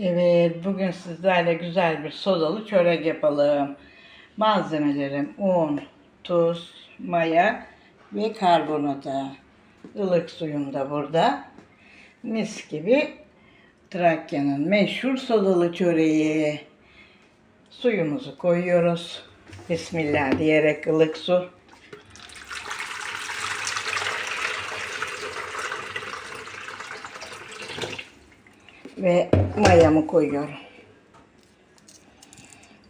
Evet, bugün sizlerle güzel bir sodalı çörek yapalım. Malzemelerim un, tuz, maya ve karbonata. Ilık suyum da burada. Mis gibi Trakya'nın meşhur sodalı çöreği. Suyumuzu koyuyoruz. Bismillah diyerek ılık su. Ve mayamı koyuyorum.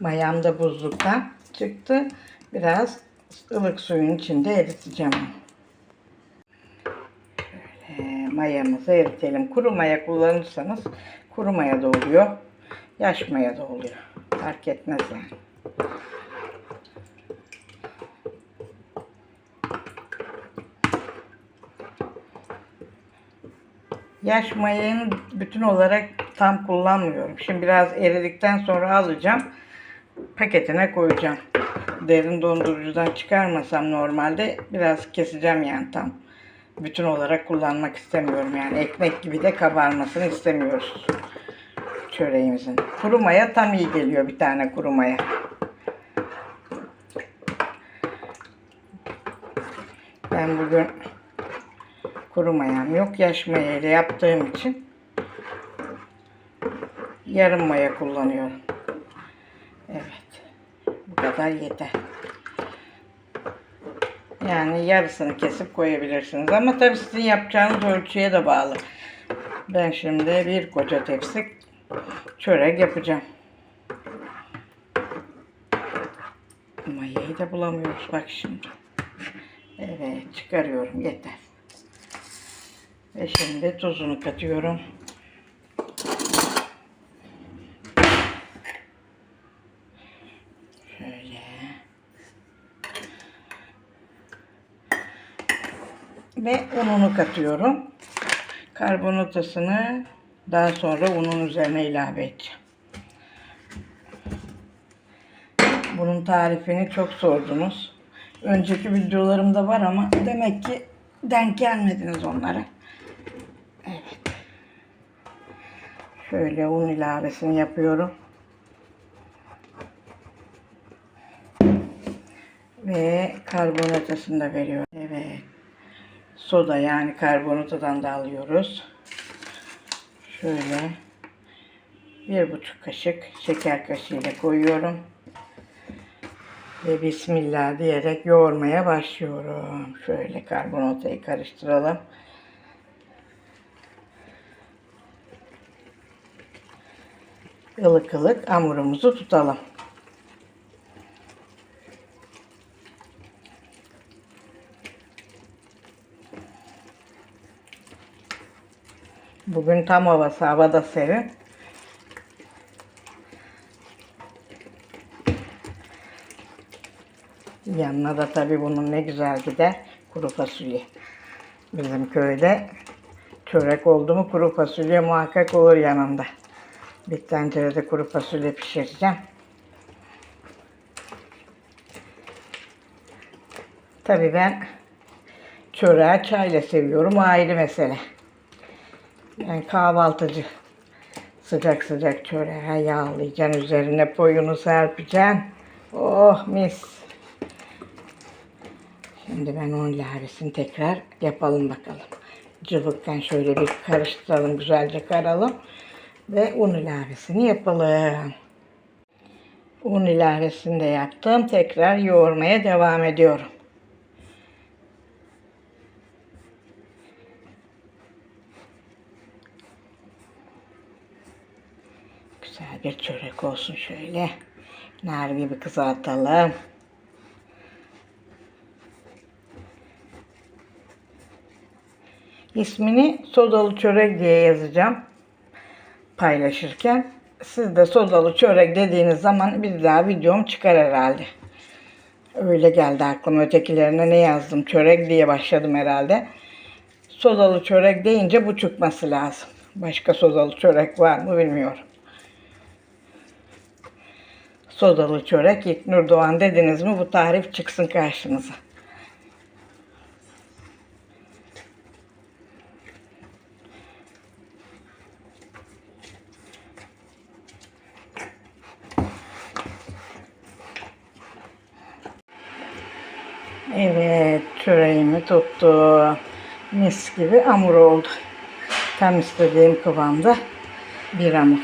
Mayam da buzluktan çıktı. Biraz ılık suyun içinde eriteceğim. Şöyle mayamızı eritelim. Kuru maya kullanırsanız kuru maya da oluyor. Yaş maya da oluyor. Fark etmez yani. Yaş mayayı bütün olarak tam kullanmıyorum. Şimdi biraz eridikten sonra alacağım. Paketine koyacağım. Derin dondurucudan çıkarmasam normalde biraz keseceğim yani tam. Bütün olarak kullanmak istemiyorum yani. Ekmek gibi de kabarmasını istemiyoruz. Çöreğimizin. Kuru maya tam iyi geliyor bir tane kuru maya. Ben bugün kuru mayam yok. Yaş maya yaptığım için yarım maya kullanıyorum. Evet. Bu kadar yeter. Yani yarısını kesip koyabilirsiniz. Ama tabii sizin yapacağınız ölçüye de bağlı. Ben şimdi bir koca tepsi çörek yapacağım. Mayayı da bulamıyoruz bak şimdi. Evet çıkarıyorum yeter. Ve şimdi tuzunu katıyorum. Şöyle. Ve ununu katıyorum. Karbonatasını daha sonra unun üzerine ilave edeceğim. Bunun tarifini çok sordunuz. Önceki videolarımda var ama demek ki denk gelmediniz onlara. Şöyle un ilavesini yapıyorum. Ve karbonatasını da veriyorum. Evet. Soda yani karbonatadan da alıyoruz. Şöyle bir buçuk kaşık şeker kaşığıyla koyuyorum. Ve Bismillah diyerek yoğurmaya başlıyorum. Şöyle karbonatayı karıştıralım. Ilık ılık hamurumuzu tutalım. Bugün tam havası, hava da serin. Yanına da tabii bunun ne güzel gider kuru fasulye. Bizim köyde çörek oldu mu kuru fasulye muhakkak olur yanında. Bir tencerede kuru fasulye pişireceğim. Tabii ben çöreği çayla seviyorum. O ayrı mesele. Ben kahvaltıcı. Sıcak sıcak çöreği yağlayacaksın. Üzerine poyunu serpeceksin. Oh mis. Şimdi ben onun ilavesini tekrar yapalım bakalım. Cıvıkken şöyle bir karıştıralım. Güzelce karalım ve un ilavesini yapalım. Un ilavesini de yaptım. Tekrar yoğurmaya devam ediyorum. Güzel bir çörek olsun şöyle. Nar gibi kızartalım. İsmini sodalı çörek diye yazacağım paylaşırken siz de sodalı çörek dediğiniz zaman bir daha videom çıkar herhalde. Öyle geldi aklıma. Ötekilerine ne yazdım? Çörek diye başladım herhalde. Sodalı çörek deyince bu çıkması lazım. Başka sodalı çörek var mı bilmiyorum. Sodalı çörek İlknur Doğan dediniz mi bu tarif çıksın karşınıza. Evet, çöreğimi tuttu. Mis gibi hamur oldu. Tam istediğim kıvamda bir hamur.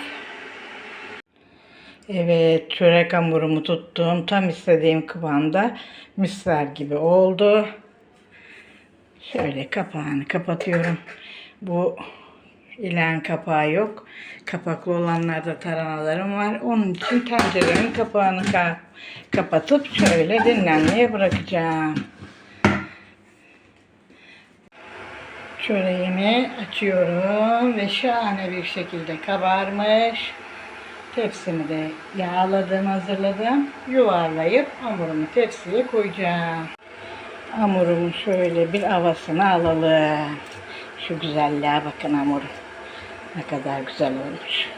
Evet, çörek hamurumu tuttum. Tam istediğim kıvamda misler gibi oldu. Şöyle kapağını kapatıyorum. Bu ilan kapağı yok. Kapaklı olanlarda tarhanalarım var. Onun için tencerenin kapağını ka- kapatıp şöyle dinlenmeye bırakacağım. Çöreğimi açıyorum ve şahane bir şekilde kabarmış. Tepsimi de yağladım, hazırladım. Yuvarlayıp hamurumu tepsiye koyacağım. Hamurumu şöyle bir havasını alalım. Şu güzelliğe bakın hamurum. Ne kadar güzel olmuş.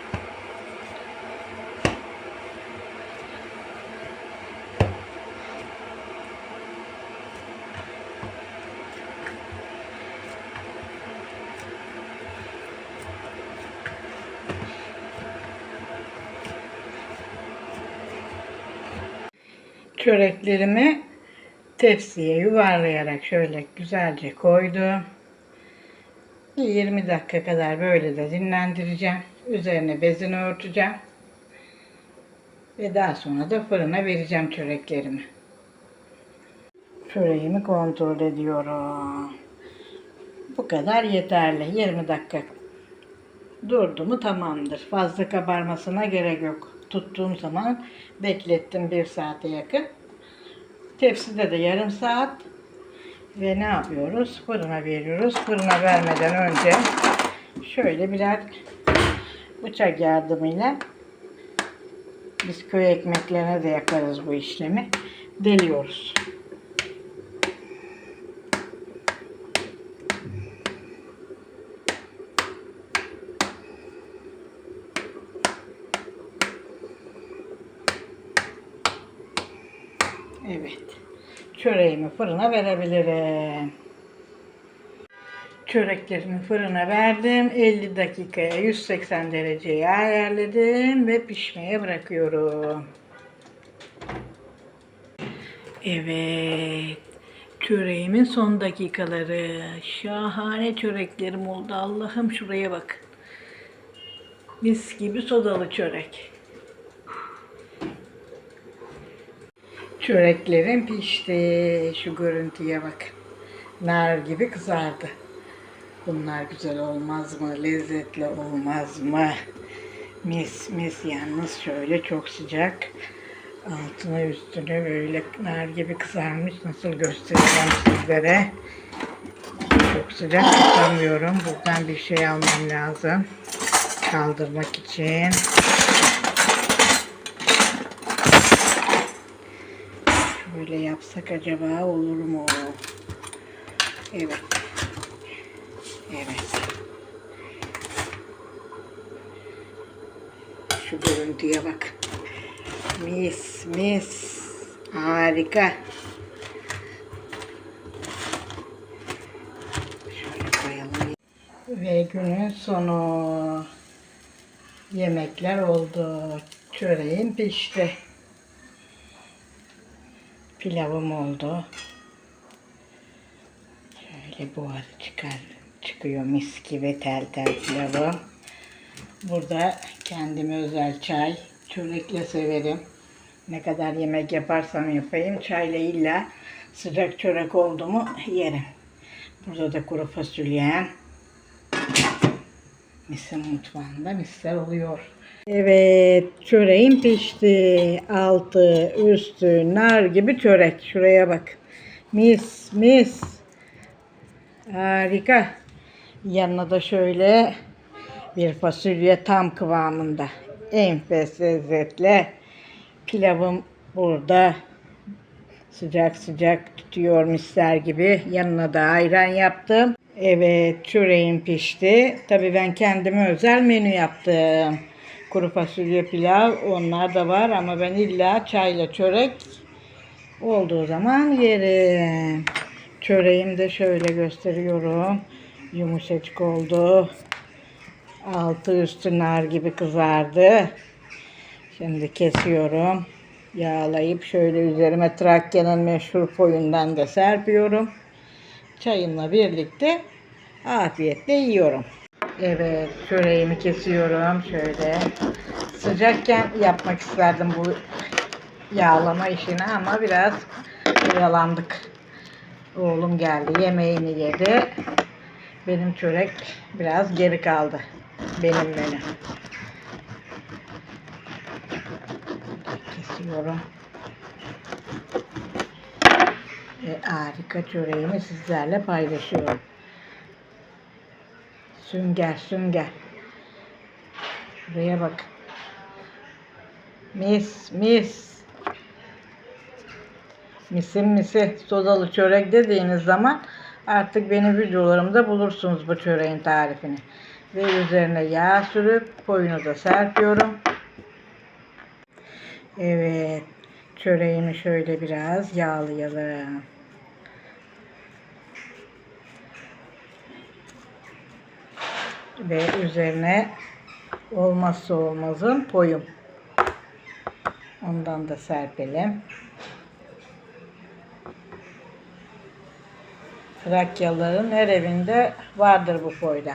Çöreklerimi tepsiye yuvarlayarak şöyle güzelce koydum. Bir 20 dakika kadar böyle de dinlendireceğim. Üzerine bezini örteceğim. Ve daha sonra da fırına vereceğim çöreklerimi. Çöreğimi kontrol ediyorum. Bu kadar yeterli. 20 dakika durdu mu tamamdır. Fazla kabarmasına gerek yok. Tuttuğum zaman beklettim bir saate yakın. Tepside de yarım saat. Ve ne yapıyoruz? Fırına veriyoruz. Fırına vermeden önce şöyle birer bıçak yardımıyla biz köy ekmeklerine de yaparız bu işlemi. Deliyoruz. Evet. Çöreğimi fırına verebilirim. Çöreklerimi fırına verdim. 50 dakikaya 180 dereceye ayarladım ve pişmeye bırakıyorum. Evet. Çöreğimin son dakikaları. Şahane çöreklerim oldu. Allah'ım şuraya bak. Mis gibi sodalı çörek. Çöreklerim pişti. Şu görüntüye bak. Nar gibi kızardı. Bunlar güzel olmaz mı? Lezzetli olmaz mı? Mis mis yalnız şöyle çok sıcak. Altına üstüne böyle nar gibi kızarmış. Nasıl göstereceğim sizlere. Çok sıcak tutamıyorum. Buradan bir şey almam lazım. Kaldırmak için. Böyle yapsak acaba olur mu? Evet. Evet. Şu görüntüye bak. Mis mis. Harika. Şöyle koyalım. Ve günün sonu. Yemekler oldu. Çöreğim pişti. Pilavım oldu. Şöyle buharı çıkar, çıkıyor mis gibi tel tel pilavım. Burada kendime özel çay. Çörekle severim. Ne kadar yemek yaparsam yapayım çayla illa sıcak çörek oldu mu yerim. Burada da kuru fasulyem. Misir mutfağında misler oluyor. Evet, çöreğim pişti. Altı, üstü, nar gibi çörek. Şuraya bak. Mis, mis. Harika. Yanına da şöyle bir fasulye tam kıvamında. Enfes lezzetli. Pilavım burada. Sıcak sıcak tutuyor misler gibi. Yanına da ayran yaptım. Evet çöreğim pişti. Tabii ben kendime özel menü yaptım. Kuru fasulye pilav onlar da var ama ben illa çayla çörek olduğu zaman yerim. Çöreğimi de şöyle gösteriyorum. Yumuşacık oldu. Altı üstü nar gibi kızardı. Şimdi kesiyorum. Yağlayıp şöyle üzerime Trakya'nın meşhur koyundan da serpiyorum. Çayımla birlikte afiyetle yiyorum. Evet, çöreğimi kesiyorum şöyle. Sıcakken yapmak isterdim bu yağlama işini ama biraz oyalandık. Oğlum geldi, yemeğini yedi. Benim çörek biraz geri kaldı. Benim menü. Kesiyorum. Ve harika çöreğimi sizlerle paylaşıyorum. Sünger sünger. Şuraya bak. Mis mis. Misin misi sodalı çörek dediğiniz zaman artık benim videolarımda bulursunuz bu çöreğin tarifini. Ve üzerine yağ sürüp koyunu da serpiyorum. Evet. Çöreğimi şöyle biraz yağlayalım. Ve üzerine olmazsa olmazın poyum. Ondan da serpelim. Trakyalıların her evinde vardır bu foyda.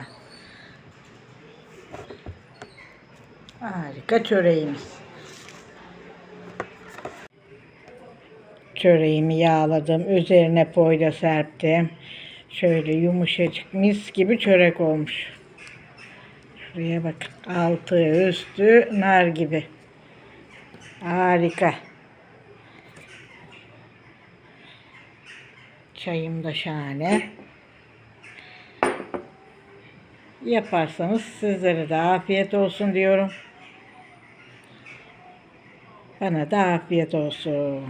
Harika çöreğimiz. Çöreğimi yağladım. Üzerine poyda serptim. Şöyle yumuşacık mis gibi çörek olmuş. Şuraya bakın. Altı üstü nar gibi. Harika. Çayım da şahane. Yaparsanız sizlere de afiyet olsun diyorum. Bana da afiyet olsun.